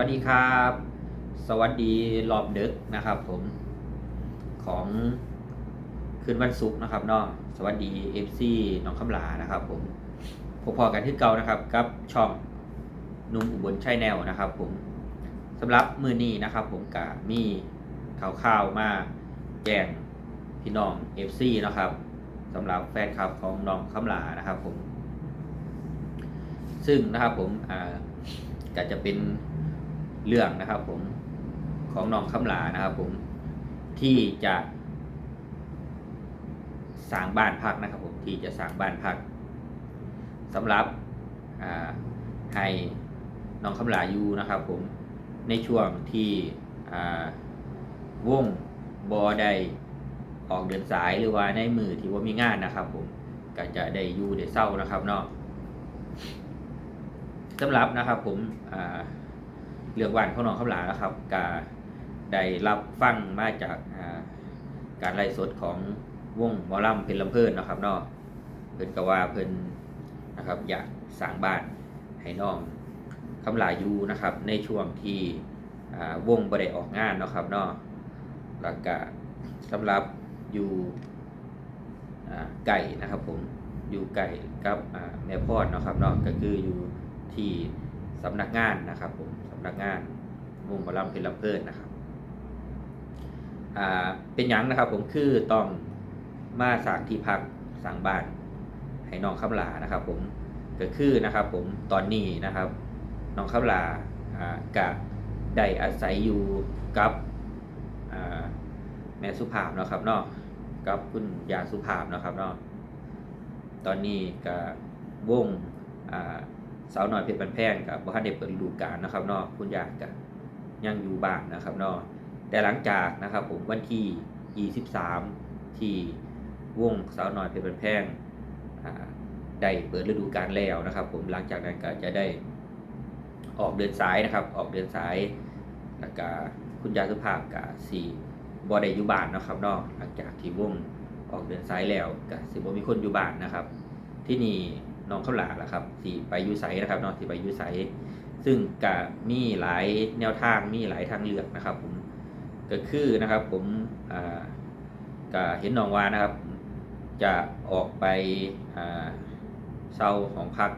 วัสดีครับ สวัสดีรอบดึกนะครับผมของคืนวันศุกร์นะครับเนาะสวัสดี FC น้องคำลานะครับ ผมพบพอกันที่เก่านะครับกับช่องนุ่มอุบลชัยแนวนะครับ ผมสำหรับมือนี้นะครับ ผมกะมีข่าวๆมาแจ้งพี่น้อง FC นะครับสำหรับแฟนคลับของน้องคำลานะครับ ผม ซึ่งนะครับผมอ่าก็จะเป็น เรื่องนะครับผมของน้องคำลานะครับผมที่จะสร้างบ้านพักนะครับผมที่จะสร้างบ้านพักสำหรับให้น้องคำลาอยู่นะครับผมในช่วงที่วงบอได้ออกเดินสายหรือว่าในมือที่ว่ามีงานนะครับผมก็จะได้อยู่ได้เศร้านะครับเนาะสำหรับนะครับผมอ่า เรื่องวันของน้องข้าหลานะครับกาได้รับฟังมาจากการไล่สดของวงมอลำเพลนลำเพลินนะครับเนาะเพิ่นก็ว่าเพิ่นนะครับอยากสร้างบ้านให้น้องคำลาอยู่นะครับ ในช่วงที่วงบ่ได้ออกงานนะครับเนาะแล้วก็สำหรับอยู่ไก่นะครับผมอยู่ไก่กับแม่พอดเนาะครับเนาะก็คืออยู่ที่ สำนักงานนะครับผมสำนักงานวงหมอลำเพลินลำเพลินนะครับอ่าเป็นหยังนะครับผมคือต้องมาสั่งที่พักสั่งบ้านให้น้องคำลานะครับ ผมก็คือนะครับ ผมตอนนี้นะครับน้องคำลาอ่ากะได้อาศัยอยู่กับอ่าแม่สุภาพนะครับเนาะกับคุณยาสุภาพนะครับเนาะตอนนี้กับวงอ่า สาวน้อยเพชรบันแพงกับบ่ทันได้เปิดฤดูกาลนะครับเนาะคุณยายกับยังอยู่บ้านนะครับเนาะแต่หลังจากนะครับผมวันที่ 23 ที่วงสาวน้อยเพชรบันแพงได้เปิดฤดูกาลแล้วนะครับ ผมหลังจากนั้นก็จะได้ออกเดินสายนะครับ ออกเดินสายแล้วก็คุณยายสุภาพกับสีบอดอยู่บ้านนะครับนาะหลังจากที่วงออกเดินสายแล้วก็สิบ่มีคนอยู่บ้านนะครับ ที่นี่ น้องข้าวหลามล่ะครับสีไปยูไสนะครับน้องสีไปยูไสซึ่งก็มีหลายแนวทางมีหลายทางเลือกนะครับ ผมก็คือนะครับ ผมอ่าก็เห็นน้องวานะครับ จะออกไปอ่าเซาของพัก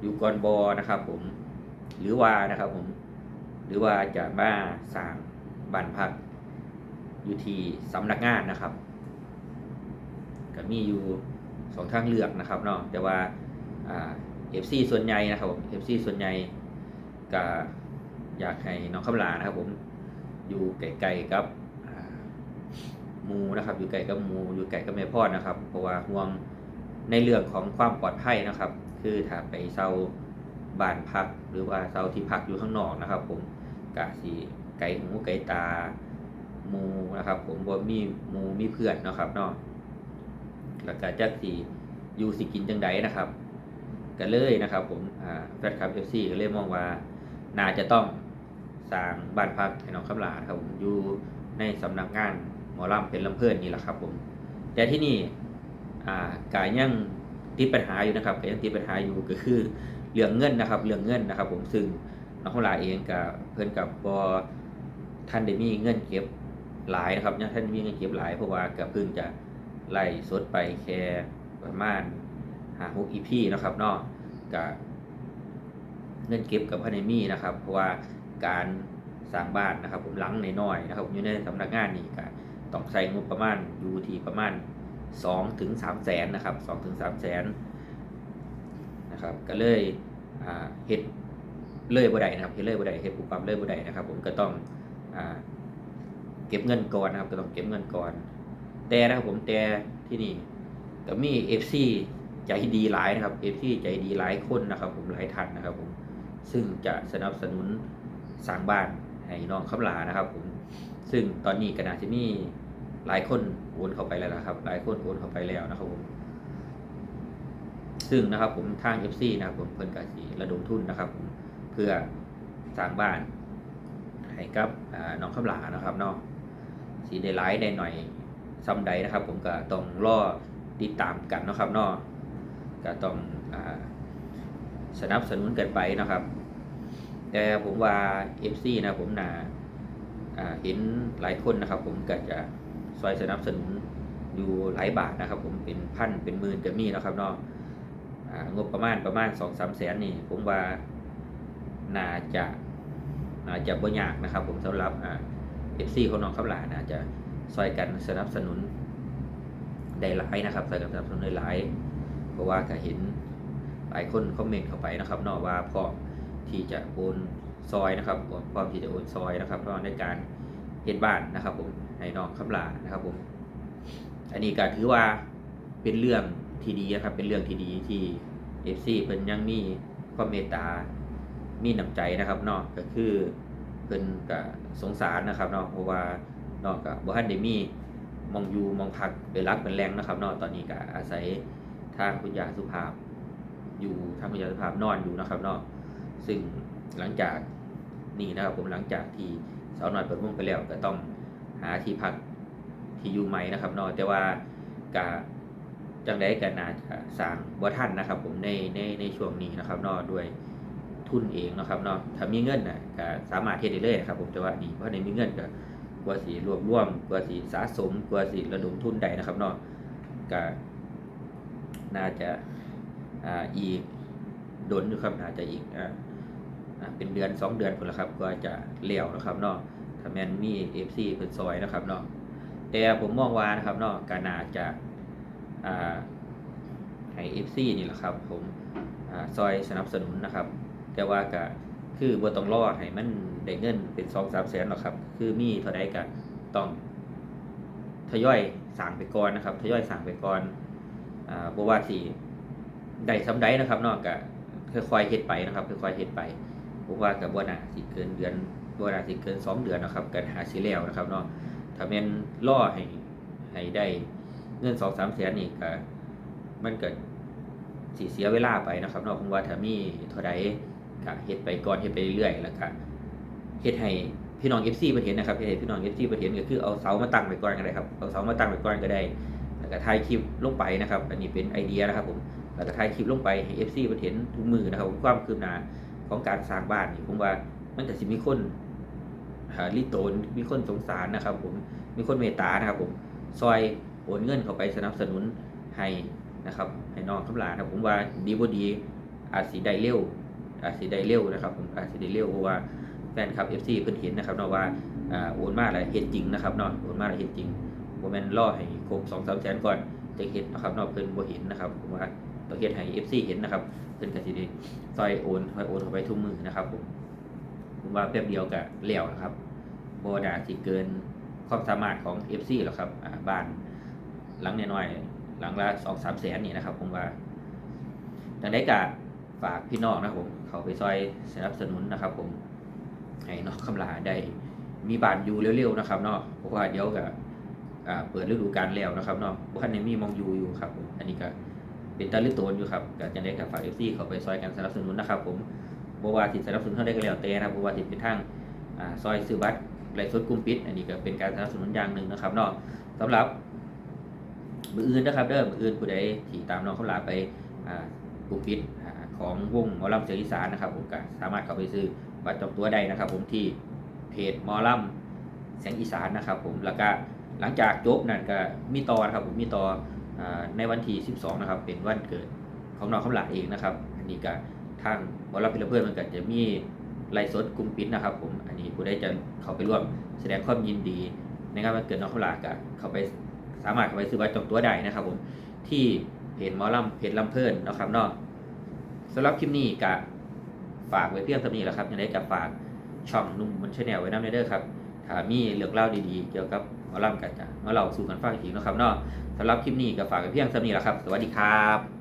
อยู่กอนบอนะครับ ผมหรือว่านะครับ ผมหรือว่าจะมาสร้างบ้านพักอยู่ที่สำนักงานนะครับก็มีอยู่ สองทางเลือกนะครับเนาะแต่ว่าเอฟซีส่วนใหญ่นะครับผมเอฟซีส่วนใหญ่ก็อยากให้น้องคำลานะครับผมอยู่ไกลๆกับมูนะครับอยู่ไกลกับมูอยู่ไกลกับแม่พ่อนะครับ เพราะว่าห่วงในเรื่องของความปลอดภัยนะครับ คือถ้าไปเซาบ้านพักหรือว่าเซาที่พักอยู่ข้างนอกนะครับ ผมกะสีไก่หูไก่ตามูนะครับ ผมบ่มีมูมีเพื่อนนะครับเนาะ แล้วก็จักสีอยู่สิกินจังใดนะครับก็เลยนะครับ ผมแฟนคลับเอฟซีก็เลยมองว่าน่าจะต้องสร้างบ้านพักให้น้องคำลาครับผมอยู่ในสำนักงานหมอลำเป็นลำเพื่อนนี่แหละครับ ผม แต่ที่นี่กายยังติดปัญหาอยู่นะครับก็ยังติดปัญหาอยู่ก็คือเรื่องเงินนะครับ เรื่องเงินนะครับ ผมซึ่งน้องคำลาเองกับเพื่อนกับบอท่านได้มีเงินเก็บหลายนะครับยังท่านมีเงินเก็บหลายเพราะว่ากับเพิ่งจะ ไล่สดไปแค่ประมาณหาหกอีพีนะครับเนาะกับเงินเก็บกับพันมีนะครับ เพราะว่าการสร้างบ้านนะครับ ผมหลังในน้อยนะครับอยู่ในสำนักงานนี่ก็ต้องใช้งบประมาณอยู่ที่ประมาณสองถึงสามแสนนะครับสองถึงสามแสนนะครับก็เลยอ่าเฮ็ดเลยบ่ได้นะครับเฮ็ดเลยบ่ได้เฮ็ดปุบปั๊บเลยบ่ได้นะครับ ผมก็ต้องอ่าเก็บเงินก่อนนะครับ ก็ต้องเก็บเงินก่อน แต่นะครับผมแต่ที่นี่ก็มีเอฟซีใจดีหลายนะครับเอฟซีใจดีหลายคนนะครับ ผมหลายท่านนะครับผมซึ่งจะสนับสนุนสร้างบ้านให้น้องคำลานะครับ ผมซึ่งตอนนี้ก็น่าจะมีหลายคนโอนเข้าไปแล้วนะครับ หลายคนโอนเข้าไปแล้วนะครับผมซึ่งนะครับผมทาง FC นะครับผมเพิ่นกสีระดมทุนนะครับผมเพื่อสร้างบ้านให้กับน้องคำลานะครับเนาะสีได้หลายได้หน่อย ซ้ำใดนะครับ ผมก็ต้องรอติดตามกันนะครับเนาะก็ต้องอสนับสนุนกันไปนะครับ แต่ผมว่า FC นะผมนาอ่าเห็นหลายคนนะครับ ผมก็จะซอยสนับสนุนอยู่หลายบาทนะครับ ผมเป็นพันเป็นหมื่นก็มีนะครับเนาะอ่างบประมาณประมาณสองสามแสนนี่ ผมว่าน่าจะน่าจะบ่ยากนะครับ ผมสำหรับเอ่า FC ของน้องข้าวหลาน่าจะ ซอยกันสนับสนุนได้หลายนะครับซอยกันสนับสนุนได้หลายเพราะว่าก็เห็นหลายคนคอมเมนต์เข้าไปนะครับนอกว่าพร้อมที่จะโอนซอยนะครับพร้อมที่จะโอนซอยนะครับพราะในการเฮ็ดบ้านนะครับผมให้น้องคำลานะครับผมอันนี้ก็ถือว่าเป็นเรื่องที่ดีนะครับเป็นเรื่องที่ดีที่ FC เพิ่นยังมีความเมตตา มีน้ำใจนะครับเนาะก็คือเพิ่นก็สงสารนะครับเนาะเพราะว่า นาะก็บ่ทันได้มีมองอยู่มองพักเป็นรักเป็นแรงนะครับนาะตอนนี้ก็อาศัยทางคุณยาสุภาพ อยู่ทางคุณยาสุภาพนอนอยู่นะครับนาะซึ่งหลังจากนี่นะครับผมหลังจากที่สาวน้อยเปิดวงไปแล้วก็ต้องหาที่พักที่อยู่ใหม่นะครับนาะแต่ว่ากะจังได้กันนาจะสร้างบ่ทันนะครับ ผมในในในช่วงนี้นะครับนาะด้วยทุนเองนะครับนาะถ้ามีเงินนะก็สามารถเฮ็ดได้เลยนะครับ ผมแต่ว่านี่เพราะในมีเงินก็ กว่าสิรวบรวมกว่าสิสะสมกว่าสิระดมทุนได้นะครับเนาะก็น่าจะอ่าอีกดนอยู่ครับน่าจะอีกอ่าเป็นเดือนสองเดือนคนละครับก็จะเลี้ยวนะครับเนาะถ้าแมนมีเอฟซีเป็นซอยนะครับเนาะแต่ผมมองว่านะครับเนาะก็น่าจะอ่าให้เอฟซีนี่แหละครับผมอ่าซอยสนับสนุนนะครับ แต่ว่าก็ คือบ่ต้องรอให้มันได้เงินเป็นสองสามแสนหรอกครับ คือมีเท่าใดก็ต้องทยอยสั่งไปก่อนนะครับทยอยสั่งไปก่อนอ่าบ่ว่าสิได้สำใดนะครับเนาก็ค่อยๆเฮ็ดไปนะครับค่อยๆเฮ็ดไปผมว่าก็บ่น่าสิเกินเดือนบ่น่าสิเกินสองเดือนนะครับก็หาสิแล้วนะครับเนาะถ้าแม่นรอให้ให้ได้เงิน2-3แสนนี่ก็มันก็สิเสียเวลาไปนะครับเนาะผมว่าถ้ามีเท่าใด ก็เฮ็ดไปก่อนเฮ็ดไปเรื่อยๆแล้วก็เฮ็ดให้พี่น้อง FC เพิ่นเห็นนะครับเฮ็ดให้พี่น้อง FC เพิ่นเห็นก็คือเอาเสามาตั้งไว้ก่อนก็ได้ครับเอาเสามาตั้งไว้ก่อนก็ได้ แล้วก็ถ่ายคลิปลงไปนะครับ อันนี้เป็นไอเดียนะครับผมแล้วก็ถ่ายคลิปลงไปให้ FC เพิ่นเห็นทุกมือนะครับผมความคืบหน้าของการสร้างบ้านนี่ผมว่ามันก็สิมีคนหาลิโตนมีคนสงสารนะครับ ผมมีคนเมตตานะครับ ผมซอยโอนเงินเข้าไปสนับสนุนให้นะครับให้น้องคำลาครับผมว่าดีบ่ดีอาจสิได้เร็ว อาจสิได้เร็วนะครับผมอาจสิได้เร็วเพราะว่าแฟนคลับ FC เพิ่นเห็นนะครับเนาะว่าอ่าโอนมาแล้วเฮ็ดจริงนะครับเนาะโอนมาแล้วเฮ็ดจริงบ่แม่นรอให้ครบ2-3แสนก่อนจะเฮ็ดนะครับเนาะเพิ่นบ่เห็นนะครับผมว่าต้องเฮ็ดให้ FC เห็นนะครับเพิ่นก็สิได้ซอยโอนซอยโอนเข้าไปทุกมือนะครับผมผมว่าแป๊บเดียวก็แล้วนะครับบ่น่าสิเกินความสามารถของ FC หรอกครับบ้านหลังน้อยๆหลังละ2-3แสนนี่นะครับ ผมว่าจังได๋ก็ ฝากพี่น้องนะครับผมเขาไปซอยสนับสนุนนะครับ ผมให้น้องคำลาได้มีบานอยู่เร็วๆนะครับเนาะเพราะว่าเดี๋ยวก็อ่าเปิดฤดูกาลแล้วนะครับเนาะบ่ทันได้มีมองอยู่อยู่ครับผมอันนี้ก็เป็นตาลึกโตนอยู่ครับก็จะได้กับฝาก FC เขาไปซอยกันสนับสนุนนะครับ ผมบว่าสิสนับสนุนเท่าใดก็แล้วแต่นะครับว่าสิเป็นทางอซอยซื้อบัตรไลฟ์สดกลุ่มปิด อันนี้ก็เป็นการสนับสนุนอย่างหนึ่งนะครับเนาะสำหรับมืออื่นนะครับเด้อมืออื่นผู้ใดที่ตามน้องเขาลาไปกลุ่มปิด ของวงหมอลำเสียงอีสานนะครับผมก็สามารถเข้าไปซื้อบัตรจองตัวได้นะครับ ผมที่เพจหมอลำเสียงอีสานนะครับ ผมแล้วก็หลังจากจบนั่นก็มีต่อนะครับผมมีต่อในวันที่ 12 นะครับ เป็นวันเกิดของน้องคำหลาเองนะครับอันนี้ก็ทางบอลลับเพื่อนมันก็จะมีไลฟ์สดกลุ่มปิดนะครับ ผมอันนี้ผู้ใดจะเข้าไปร่วมแสดงความยินดีในงานวันเกิดน้องคำหลาก็เข้าไปสามารถเข้าไปซื้อบัตรจองตัวได้นะครับ ผมที่เพจหมอลำเพจลำเพิ่อนนะครับนาะ สำหรับคลิปนี้ก็ฝากไว้เพียงเท่านี้แหละครับยังไงก็ฝากช่องนุ่มมันชแนลไว้น้ำเด้อครับถ้ามีเรื่องเล่าดีๆ เกี่ยวกับหมอลำกันจะมาเล่าสู่กันฟังอีกทีนะครับเนาะสำหรับคลิปนี้ก็ฝากไว้เพียงเท่านี้แหละครับ สวัสดีครับ